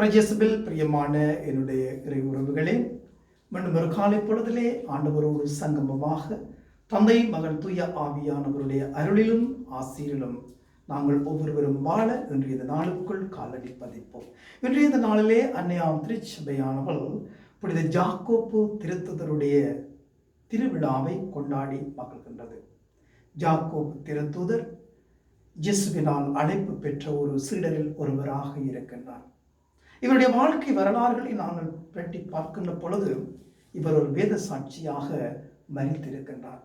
பிரஜேசபில் பிரியமான என்னுடைய இறை உறவுகளே மீண்டும் ஒரு காலை பொழுதிலே ஆண்டவரோடு சங்கமமாக தந்தை மகள் தூய ஆவியானவருடைய அருளிலும் ஆசிரியலும் நாங்கள் ஒவ்வொருவரும் வாழ இன்றைய இந்த நாளுக்குள் காலடி பதிப்போம். இன்றைய இந்த நாளிலே அன்னையாம் திருச்சபையானவள் புனித ஜாக்கோப்பு திருத்துதருடைய திருவிழாவை கொண்டாடி மகிழ்கின்றது. ஜாக்கோப் திருத்துதர் ஜெசுவினால் அழைப்பு பெற்ற ஒரு சீடரில் ஒருவராக இருக்கின்றார். இவருடைய வாழ்க்கை வரலாறுகளை நாங்கள் பெட்டி பார்க்கின்ற பொழுது இவர் ஒரு வேத சாட்சியாக மறித்திருக்கின்றார்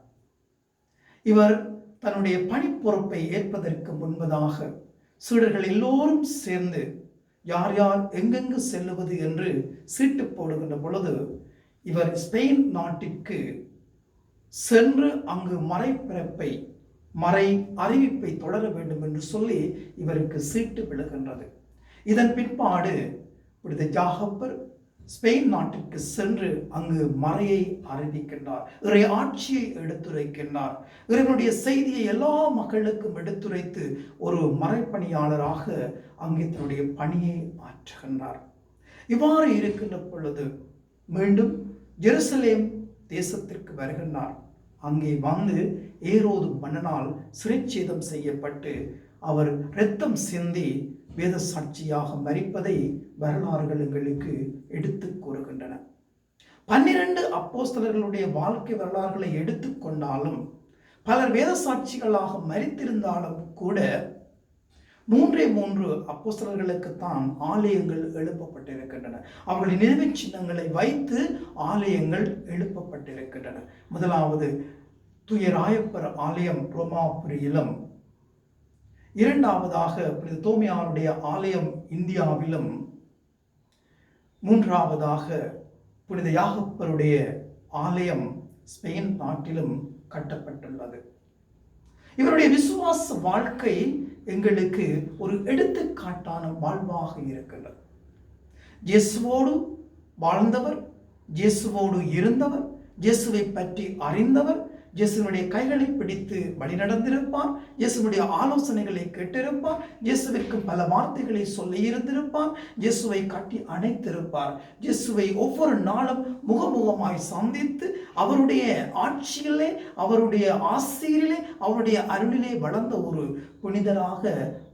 இவர் தன்னுடைய பணிப்பொறுப்பை ஏற்பதற்கு முன்பதாக சீடர்கள் எல்லோரும் சேர்ந்து யார் யார் எங்கெங்கு செல்லுவது என்று சீட்டு போடுகின்ற பொழுது இவர் ஸ்பெயின் நாட்டிற்கு சென்று அங்கு மறைப்பிறப்பை மறை அறிவிப்பை தொடர வேண்டும் என்று சொல்லி இவருக்கு சீட்டு விழுகின்றது. இதன் பிற்பாடு புனித ஜாகப்பர் ஸ்பெயின் நாட்டிற்கு சென்று அங்கு மறையை அறிவிக்கின்றார். இறை ஆட்சியை எடுத்துரைக்கின்றார். இறைவனுடைய செய்தியை எல்லா மக்களுக்கும் எடுத்துரைத்து ஒரு மறைப்பணியாளராக அங்கே தன்னுடைய பணியை ஆற்றுகின்றார். இவ்வாறு இருக்கின்ற பொழுது மீண்டும் ஜெருசலேம் தேசத்திற்கு வருகின்றார். அங்கே வந்து ஏரோது மன்னனால் சிறைச்சேதம் செய்யப்பட்டு அவர் இரத்தம் சிந்தி வேத சாட்சியாக மறிப்பதை வரலாறுகள் எங்களுக்கு எடுத்து கூறுகின்றன. பன்னிரண்டு அப்போஸ்தலர்களுடைய வாழ்க்கை வரலாறுகளை எடுத்துக்கொண்டாலும் பலர் வேத சாட்சிகளாக மறித்திருந்தாலும் கூட மூன்றே மூன்று அப்போஸ்தலர்களுக்குத்தான் ஆலயங்கள் எழுப்பப்பட்டிருக்கின்றன. அவர்களின் நினைவுச் சின்னங்களை வைத்து ஆலயங்கள் எழுப்பப்பட்டிருக்கின்றன. முதலாவது துயராயப்பர் ஆலயம் ரோமாபுரியிலும் இரண்டாவதாக புனித தோமையாருடைய ஆலயம் இந்தியாவிலும் மூன்றாவதாக புனித யாகப்பருடைய ஆலயம் ஸ்பெயின் நாட்டிலும் கட்டப்பட்டுள்ளது. இவருடைய விசுவாச வாழ்க்கை எங்களுக்கு ஒரு எடுத்துக்காட்டான வாழ்வாக இருக்கின்றது. இயேசுவோடு வாழ்ந்தவர் இயேசுவோடு இருந்தவர் இயேசுவை பற்றி அறிந்தவர் இயேசுனுடைய கைகளை பிடித்து வழி நடந்திருப்பார் இயேசுனுடைய ஆலோசனைகளை கேட்டிருப்பார் இயேசுவிற்கு பல வார்த்தைகளை சொல்லி இருந்திருப்பார் இயேசுவை கட்டி அணைத்திருப்பார். இயேசுவை ஒவ்வொரு நாளும் முகமுகமாய் சந்தித்து அவருடைய ஆட்சியிலே அவருடைய ஆசிரியிலே அவருடைய அருளிலே வளர்ந்த ஒரு புனிதராக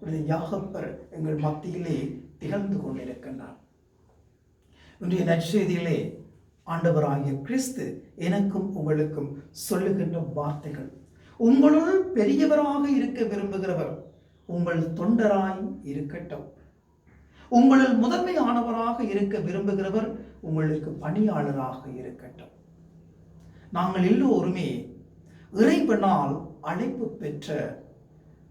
ஒரு யாகப்பர் எங்கள் மத்தியிலே திகழ்ந்து கொண்டிருக்கின்றார். இன்றைய நற்செய்தியிலே ஆண்டவராகிய கிறிஸ்து எனக்கும் உங்களுக்கும் சொல்லுகின்ற வார்த்தைகள். உங்களுள் பெரியவராக இருக்க விரும்புகிறவர் உங்கள் தொண்டராய் இருக்கட்டும். உங்களில் முதன்மையானவராக இருக்க விரும்புகிறவர் உங்களுக்கு பணியாளராக இருக்கட்டும். நாங்கள் எல்லோருமே இறைவனால் அழைப்பு பெற்ற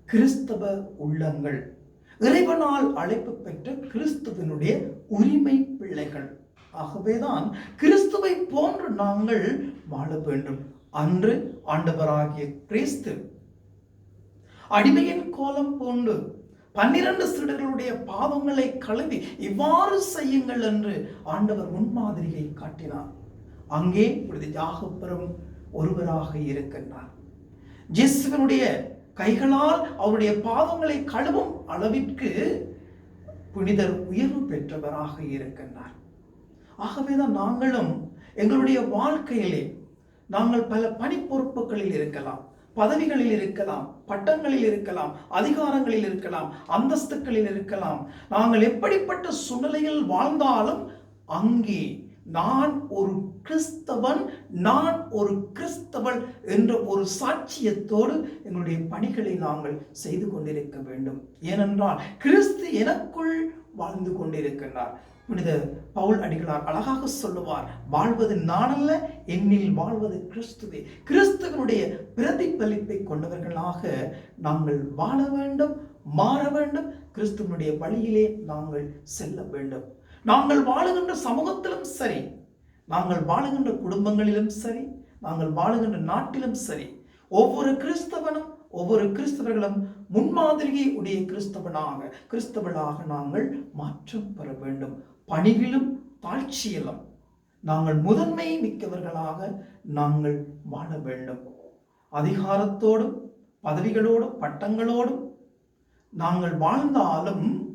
கிறிஸ்தவ உள்ளங்கள். இறைவனால் அழைப்பு பெற்ற கிறிஸ்துவனுடைய உரிமை பிள்ளைகள். ஆகவேதான் கிறிஸ்துவை போன்று நாங்கள் வாழ வேண்டும். அன்று ஆண்டவராகிய கிறிஸ்து அடிமையின் கோலம் போன்று பன்னிரண்டு சிறுகளுடைய பாவங்களை கழுவி இவ்வாறு செய்யுங்கள் என்று ஆண்டவர் முன்மாதிரியை காட்டினார். அங்கே புனித யாகப்பெறும் ஒருவராக இருக்கின்றார். ஜெஸ்வனுடைய கைகளால் அவருடைய பாவங்களை கழுவும் அளவிற்கு புனிதர் உயர்வு பெற்றவராக இருக்கின்றார். ஆகவே தான் நாங்களும் எங்களுடைய வாழ்க்கையிலே நாங்கள் பல பணி பொறுப்புகளில் இருக்கலாம் பதவிகளில் இருக்கலாம் பட்டங்களில் இருக்கலாம் அதிகாரங்களில் இருக்கலாம் அந்தஸ்துகளில் இருக்கலாம். நாங்கள் எப்படிப்பட்ட சூழ்நிலையில் வாழ்ந்தாலும் அங்கே நான் ஒரு கிறிஸ்தவன் நான் ஒரு கிறிஸ்தவன் என்ற ஒரு சாட்சியத்தோடு எங்களுடைய பணிகளை நாங்கள் செய்து கொண்டிருக்க வேண்டும். ஏனென்றால் கிறிஸ்து எனக்குள் வாழ்ந்து கொண்டிருக்கின்றார். புனித பவுல் அடிகளார் அழகாக சொல்லுவார் வாழ்வது நானல்ல என்னில் வாழ்வது கிறிஸ்துவே. கிறிஸ்துவனுடைய பிரதிபலிப்பை கொண்டவர்களாக நாங்கள் வாழ வேண்டும் மாற வேண்டும் கிறிஸ்துவனுடைய வழியிலே நாங்கள் செல்ல வேண்டும். நாங்கள் வாழுகின்ற சமூகத்திலும் சரி நாங்கள் வாழுகின்ற குடும்பங்களிலும் சரி நாங்கள் வாழுகின்ற நாட்டிலும் சரி ஒவ்வொரு கிறிஸ்தவனும் ஒவ்வொரு கிறிஸ்தவர்களும் முன்மாதிரியை உடைய கிறிஸ்தவனாக கிறிஸ்தவனாக நாங்கள் மாற்றம் பெற வேண்டும். பணிவிலும் தாழ்ச்சியிலும் நாங்கள் முதன்மை மிக்கவர்களாக நாங்கள் வாழ வேண்டும். அதிகாரத்தோடும் பதவிகளோடும் பட்டங்களோடும் நாங்கள் வாழ்ந்தாலும்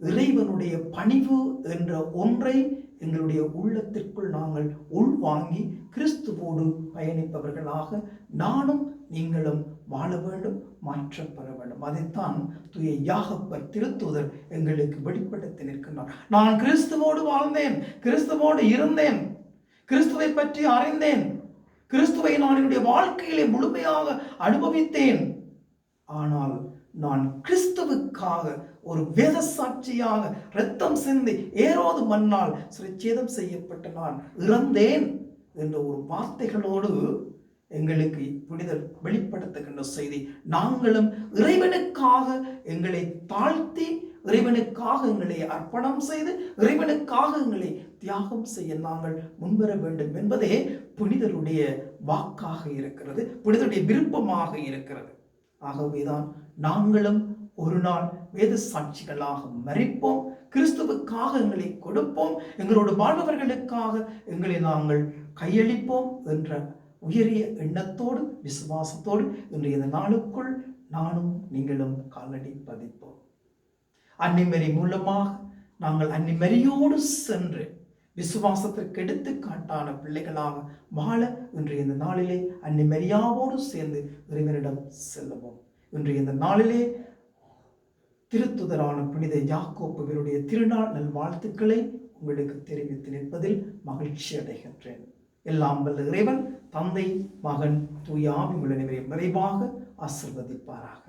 இறைவனுடைய பணிவு என்ற ஒன்றை எங்களுடைய உள்ளத்திற்குள் நாங்கள் உள்வாங்கி கிறிஸ்துவோடு பயணிப்பவர்களாக நானும் நீங்களும் வாழ வேண்டும் மாற்றம் பெற வேண்டும். அதைத்தான் தூய யாகப்பர் திருத்துதர் எங்களுக்கு வெளிப்படுத்தி நிற்கின்றார். நான் கிறிஸ்துவோடு வாழ்ந்தேன் கிறிஸ்துவோடு இருந்தேன் கிறிஸ்துவை பற்றி அறிந்தேன் கிறிஸ்துவை நான் என்னுடைய வாழ்க்கையிலே முழுமையாக அனுபவித்தேன். ஆனால் நான் கிறிஸ்துவுக்காக ஒரு வேத சாட்சியாக இரத்தம் சிந்தி ஏறோது மண்ணால் சிறைச்சேதம் செய்யப்பட்ட நான் இறந்தேன் என்ற ஒரு வார்த்தைகளோடு எங்களுக்கு புனிதர் வெளிப்படுத்துகின்ற செய்தி. நாங்களும் இறைவனுக்காக எங்களை தாழ்த்தி இறைவனுக்காக எங்களை அர்ப்பணம் செய்து இறைவனுக்காக எங்களை தியாகம் செய்ய நாங்கள் முன்வர வேண்டும் என்பதே புனிதருடைய வாக்காக இருக்கிறது புனிதருடைய விருப்பமாக இருக்கிறது. ஆகவேதான் நாங்களும் ஒரு நாள் வேத சாட்சிகளாக மறிப்போம் கிறிஸ்துவுக்காக எங்களை கொடுப்போம் எங்களோடு வாழ்பவர்களுக்காக எங்களை நாங்கள் கையளிப்போம் என்ற உயரிய எண்ணத்தோடு விசுவாசத்தோடு இன்றைய இந்த நாளுக்குள் நானும் நீங்களும் காலடி பதிப்போம். அன்னிமரி மூலமாக நாங்கள் அன்னிமரியோடு சென்று விசுவாசத்திற்கு எடுத்துக்காட்டான பிள்ளைகளாக வாழ இன்றைய இந்த நாளிலே அன்னிமரியாவோடு சேர்ந்து இறைவனிடம் செல்லுவோம். இன்றைய இந்த நாளிலே திருத்துதரான புனித யாக்கோப்புவருடைய திருநாள் நல்வாழ்த்துக்களை உங்களுக்கு தெரிவித்து நிற்பதில் மகிழ்ச்சி அடைகின்றேன். எல்லாம் வல்ல இறைவன் தந்தை மகன் தூயாமி உள்ள நிறைவாக ஆசிர்வதிப்பாராக.